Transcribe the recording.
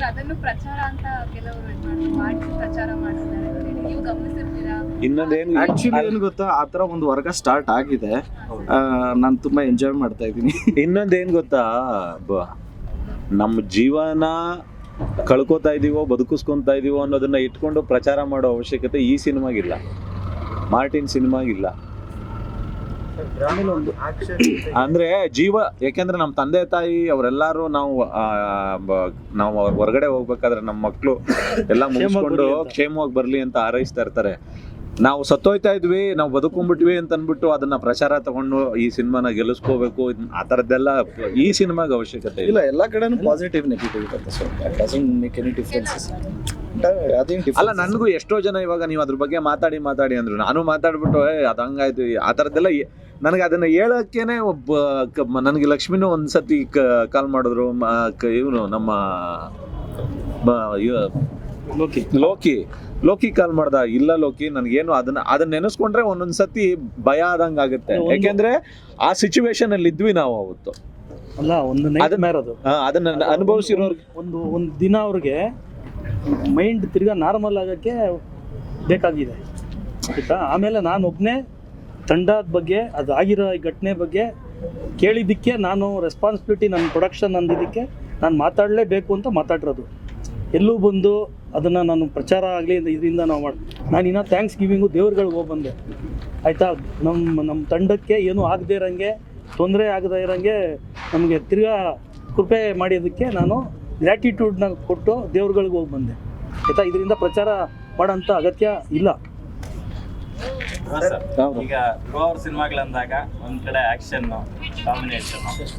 Sir ಅದನ್ನು ಪ್ರಚಾರ ಅಂತ ಕೆಲವರು ಇದ್ ಮಾಡಿ- ಪ್ರಚಾರ ಮಾಡ್ತಿದ್ದಾರೆ ಅಂತ ಹೇಳಿ. ನೀವು ಗಮನಿಸಿರ್ತೀರಾ? ಇನ್ನೊಂದೇನು ಆಕ್ಚುಲಿ ಏನು ಗೊತ್ತಾ ಆ ಥರ ಒಂದು ವರ್ಗ ಸ್ಟಾರ್ಟ್ ಆಗಿದೆ. ನಾನು ತುಂಬಾ ಎಂಜಾಯ್ ಮಾಡ್ತಾ ಇದ್ದೀನಿ. ಏನು ಗೊತ್ತಾ ಬ- ನಮ್ಮ ಜೀವನ ಕಳ್ಕೊತಾ ಇದೀವೋ ಬದುಕಿಸ್ಕೊಂತಾ ಇದೀವೋ ಅನ್ನೋದನ್ನ ಇಟ್ಕೊಂಡು ಪ್ರಚಾರ ಮಾಡೋ ಅವಶ್ಯಕತೆ ಈ ಸಿನಿಮಾಗಿಲ್ಲ. ಮಾರ್ಟಿನ್ ಸಿನಿಮಾಗಿಲ್ಲ. ಅಂದ್ರೆ ಜೀವ ಯಾಕೆಂದ್ರೆ ನಮ್ಮ ತಂದೆ ತಾಯಿ ಅವರೆಲ್ಲರೂ ನಾವು ನಾವು ಅವ್ರ ಹೊರಗಡೆ ಹೋಗ್ಬೇಕಾದ್ರೆ ನಮ್ಮ ಮಕ್ಕಳು ಎಲ್ಲ ಮುಗಿಸ್ಕೊಂಡು. ಕ್ಷೇಮವಾಗಿ ಬರ್ಲಿ ಅಂತ ಆರೈಸ್ತಾ ಇರ್ತಾರೆ. ನಾವು ಸತ್ತೋಯ್ತಾ ಇದ್ವಿ ನಾವು ಬದುಕೊಂಡ್ಬಿಟ್ವಿ ಅಂತ ಅನ್ಬಿಟ್ಟು ಅದನ್ನ ಪ್ರಚಾರ ತಗೊಂಡು ಈ ಸಿನಿಮಾನ ಗೆಲ್ಲಿಸ್ಕೋಬೇಕು ಇದ್ನ- ಆ ಥರದ್ದೆಲ್ಲ ಈ ಸಿನಿಮಾಗೆ ಅವಶ್ಯಕತೆ ಇಲ್ಲ. ಇಲ್ಲ ಎಲ್ಲ ಕಡೆನೂ ಪಾಸಿಟಿವ್ ನೆಗೆಟಿವ್ ಇರುತ್ತೆ so doesn't make any differences ಅಲ್ಲ ನನಗೂ ಎಷ್ಟೋ ಜನ ಇವಾಗ ನೀವು ಅದ್ರ ಬಗ್ಗೆ ಮಾತಾಡಿ ಮಾತಾಡಿ ಅಂದ್ರು. ನಾನು ಮಾತಾಡ್ಬಿಟ್ಟು ಏ ಅದು ಹಂಗಾಯ್ತು ಆ ಥರದ್ದೆಲ್ಲ ನನಗೆ ಅದನ್ನ ಹೇಳೋಕ್ಕೇನೆ ಒಬ್ಬ ನನಗೆ ಲಕ್ಷ್ಮಿನೂ ಒಂದ್ಸತಿ ಕಾಲ್ ಮಾಡಿದ್ರು. ಇವನು ನಮ್ಮ ಇವ- ಲೋಕಿ. ಲೋಕಿ. ಲೋಕಿ ಕಾಲ್ ಮಾಡ್ದ. ಇಲ್ಲ ಲೋಕಿ ನನಗೇನು ಅದನ್ನ ಅದನ್ನ ನೆನೆಸ್ಕೊಂಡ್ರೆ ಒಂದೊಂದ್ಸತಿ ಭಯ ಆದಂಗ ಆಗುತ್ತೆ. ಒಂದು- ಯಾಕೆಂದ್ರೆ ಆ ಸಿಚುವೇಶನ್ ಅಲ್ಲಿ ಇದ್ವಿ ನಾವು ಅವತ್ತು. ಅಲ್ಲ ಒಂದು ಅದನ್ನ ಅನುಭವಿಸಿರೋರ್ಗೆ ಒಂದು ಒಂದು ದಿನ ಅವ್ರಿಗೆ ಮೈಂಡ್ ತಿರ್ಗಾ ನಾರ್ಮಲ್ ಆಗೋಕ್ಕೆ ಬೇಕಾಗಿದೆ. ಆಯಿತಾ? ಆಮೇಲೆ ನಾನು ಒಬ್ಬನೇ ತಂಡದ ಬಗ್ಗೆ, ಅದು ಆಗಿರೋ ಈ ಘಟನೆ ಬಗ್ಗೆ ಕೇಳಿದ್ದಕ್ಕೆ ನಾನು ರೆಸ್ಪಾನ್ಸಿಬಿಲಿಟಿ ನನ್ನ ಪ್ರೊಡಕ್ಷನ್ ಅಂದಿದ್ದಕ್ಕೆ ನಾನು ಮಾತಾಡಲೇಬೇಕು ಅಂತ ಮಾತಾಡಿರೋದು. ಎಲ್ಲೂ ಬಂದು ಅದನ್ನು ನಾನು ಪ್ರಚಾರ ಆಗಲಿ ಇದರಿಂದ ನಾವು ಮಾಡಿ, ನಾನು ಇನ್ನೂ ಥ್ಯಾಂಕ್ಸ್ ಗಿವಿಂಗು ದೇವ್ರುಗಳಿಗೆ ಹೋಗಿ ಬಂದೆ. ಆಯಿತಾ? ನಮ್ಮ ನಮ್ಮ ತಂಡಕ್ಕೆ ಏನೂ ಆಗದೇ ಇರೋಂಗೆ, ತೊಂದರೆ ಆಗದೇ ಇರೋಂಗೆ ನಮಗೆ ತಿರ್ಗಾ ಕೃಪೆ ಮಾಡಿದ್ದಕ್ಕೆ ನಾನು ಗ್ರ್ಯಾಟಿಟ್ಯೂಡ್ನ ಕೊಟ್ಟು ದೇವ್ರುಗಳಿಗೆ ಹೋಗಿ ಬಂದೆ. ಆಯಿತಾ? ಇದರಿಂದ ಪ್ರಚಾರ ಮಾಡೋಂಥ ಅಗತ್ಯ ಇಲ್ಲ. ಈಗ ಸಿನಿಮಾಗಳಂದಾಗ ಒಂದ್ ಕಡೆ ಆಕ್ಷನ್ ಕಾಂಬಿನೇಷನ್